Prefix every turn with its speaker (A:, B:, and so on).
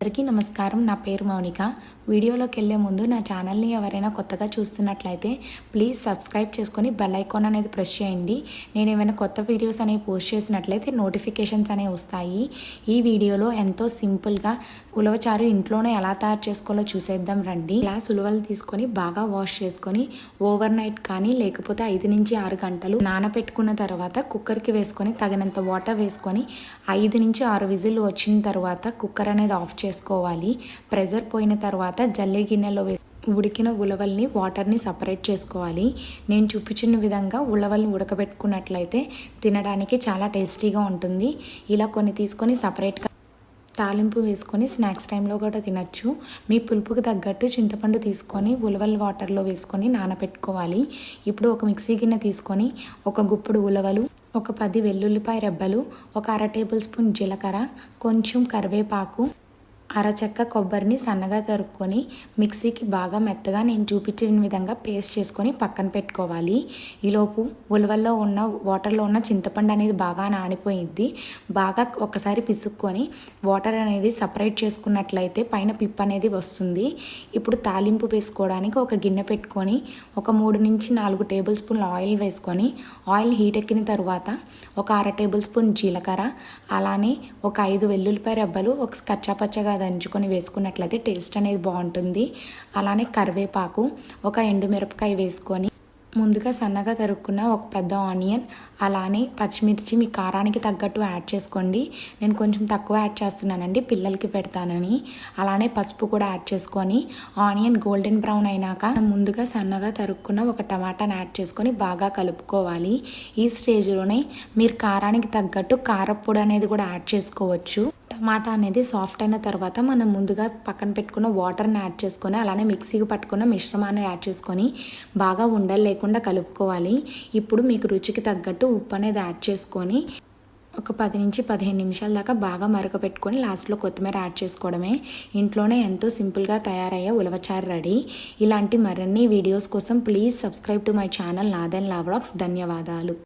A: అందరికీ నమస్కారం. నా పేరు మౌనిక. వీడియోలోకి వెళ్ళే ముందు నా ఛానల్ని ఎవరైనా కొత్తగా చూస్తున్నట్లయితే ప్లీజ్ సబ్స్క్రైబ్ చేసుకొని బెల్ ఐకాన్ అనేది ప్రెస్ చేయండి. నేను ఏమైనా కొత్త వీడియోస్ అనేవి పోస్ట్ చేసినట్లయితే నోటిఫికేషన్స్ అనేవి వస్తాయి. ఈ వీడియోలో ఎంతో సింపుల్గా ఉలవచారు ఇంట్లోనే ఎలా తయారు చేసుకోవాలో చూసేద్దాం రండి. గ్లాస్ ఉలవలు తీసుకొని బాగా వాష్ చేసుకొని ఓవర్ నైట్ కానీ లేకపోతే ఐదు నుంచి ఆరు గంటలు నానబెట్టుకున్న తర్వాత కుక్కర్కి వేసుకొని తగినంత వాటర్ వేసుకొని ఐదు నుంచి ఆరు విజిల్ వచ్చిన తర్వాత కుక్కర్ అనేది ఆఫ్ చేసుకోవాలి. ప్రెజర్ పోయిన తర్వాత జల్లె గిన్నెలో ఉడికిన ఉలవల్ని వాటర్ని సపరేట్ చేసుకోవాలి. నేను చూపించిన విధంగా ఉలవల్ని ఉడకబెట్టుకున్నట్లయితే తినడానికి చాలా టేస్టీగా ఉంటుంది. ఇలా కొన్ని తీసుకొని సపరేట్గా తాలింపు వేసుకొని స్నాక్స్ టైంలో కూడా తినచ్చు. మీ పులుపుకి తగ్గట్టు చింతపండు తీసుకొని ఉలవలు వాటర్లో వేసుకొని నానబెట్టుకోవాలి. ఇప్పుడు ఒక మిక్సీ గిన్నె తీసుకొని ఒక గుప్పుడు ఉలవలు ఒక పది వెల్లుల్లిపాయ రెబ్బలు ఒక అర టేబుల్ స్పూన్ జీలకర్ర కొంచెం కరివేపాకు అరచెక్క కొబ్బరిని సన్నగా తరుక్కొని మిక్సీకి బాగా మెత్తగా నేను చూపించిన విధంగా పేస్ట్ చేసుకొని పక్కన పెట్టుకోవాలి. ఈలోపు ఉలవల్లో ఉన్న వాటర్లో ఉన్న చింతపండు అనేది బాగా నానిపోయింది. బాగా ఒకసారి పిసుక్కొని వాటర్ అనేది సపరేట్ చేసుకున్నట్లయితే పైన పిప్ అనేది వస్తుంది. ఇప్పుడు తాలింపు వేసుకోవడానికి ఒక గిన్నె పెట్టుకొని ఒక మూడు నుంచి నాలుగు టేబుల్ స్పూన్ల ఆయిల్ వేసుకొని ఆయిల్ హీట్ ఎక్కిన తర్వాత ఒక అర టేబుల్ స్పూన్ జీలకర్ర అలానే ఒక ఐదు వెల్లుల్లిపాయ రెబ్బలు ఒక కచ్చాపచ్చగా దంచుకొని వేసుకున్నట్లయితే టేస్ట్ అనేది బాగుంటుంది. అలానే కరివేపాకు ఒక ఎండుమిరపకాయ వేసుకొని ముందుగా సన్నగా తరుక్కున్న ఒక పెద్ద ఆనియన్ అలానే పచ్చిమిర్చి మీ కారానికి తగ్గట్టు యాడ్ చేసుకోండి. నేను కొంచెం తక్కువ యాడ్ చేస్తున్నానండి పిల్లలకి పెడతానని. అలానే పసుపు కూడా యాడ్ చేసుకొని ఆనియన్ గోల్డెన్ బ్రౌన్ అయినాక ముందుగా సన్నగా తరుక్కున్న ఒక టమాటాని యాడ్ చేసుకొని బాగా కలుపుకోవాలి. ఈ స్టేజ్లోనే మీరు కారానికి తగ్గట్టు కారపొడి అనేది కూడా యాడ్ చేసుకోవచ్చు. టమాటా అనేది సాఫ్ట్ అయిన తర్వాత మనం ముందుగా పక్కన పెట్టుకున్న వాటర్ని యాడ్ చేసుకొని అలానే మిక్సీకి పట్టుకున్న మిశ్రమాన్ని యాడ్ చేసుకొని బాగా ఉండలు లేకుండా కలుపుకోవాలి. ఇప్పుడు మీకు రుచికి తగ్గట్టు ఉప్పు అనేది యాడ్ చేసుకొని ఒక పది నుంచి పదిహేను నిమిషాల దాకా బాగా మరకపెట్టుకొని లాస్ట్లో కొత్తిమీర యాడ్ చేసుకోవడమే. ఇంట్లోనే ఎంతో సింపుల్గా తయారయ్యే ఉలవచారు రెడీ. ఇలాంటి మరిన్ని వీడియోస్ కోసం please subscribe to my channel Nathan లావ్లాగ్స్ ధన్యవాదాలు.